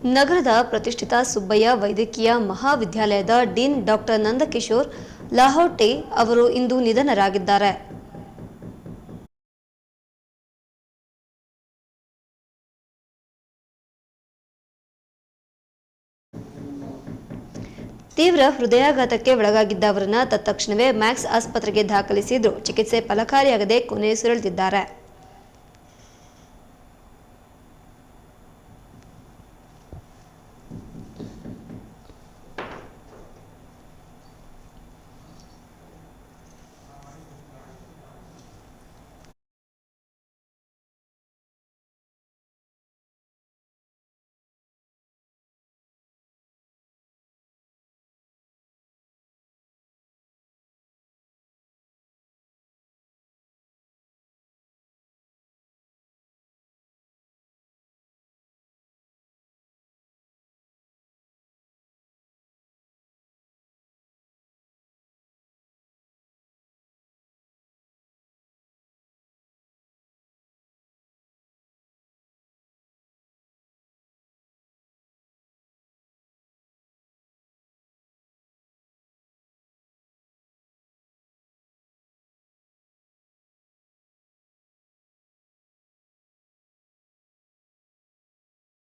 ನಗರದ ಪ್ರತಿಷ್ಠಿತ ಸುಬ್ಬಯ್ಯ ವೈದ್ಯಕೀಯ ಮಹಾವಿದ್ಯಾಲಯದ ಡೀನ್ ಡಾಕ್ಟರ್ ನಂದಕಿಶೋರ್ ಲಾಹೋಟೆ ಅವರು ಇಂದು ನಿಧನರಾಗಿದ್ದಾರೆ. ತೀವ್ರ ಹೃದಯಾಘಾತಕ್ಕೆ ಒಳಗಾಗಿದ್ದ ಅವರನ್ನ ತತ್ಕ್ಷಣವೇ ಮ್ಯಾಕ್ಸ್ ಆಸ್ಪತ್ರೆಗೆ ದಾಖಲಿಸಿದ್ರು ಚಿಕಿತ್ಸೆ ಫಲಕಾರಿಯಾಗದೆ ಕೊನೆಯುಸಿರೆಳೆದಿದ್ದಾರೆ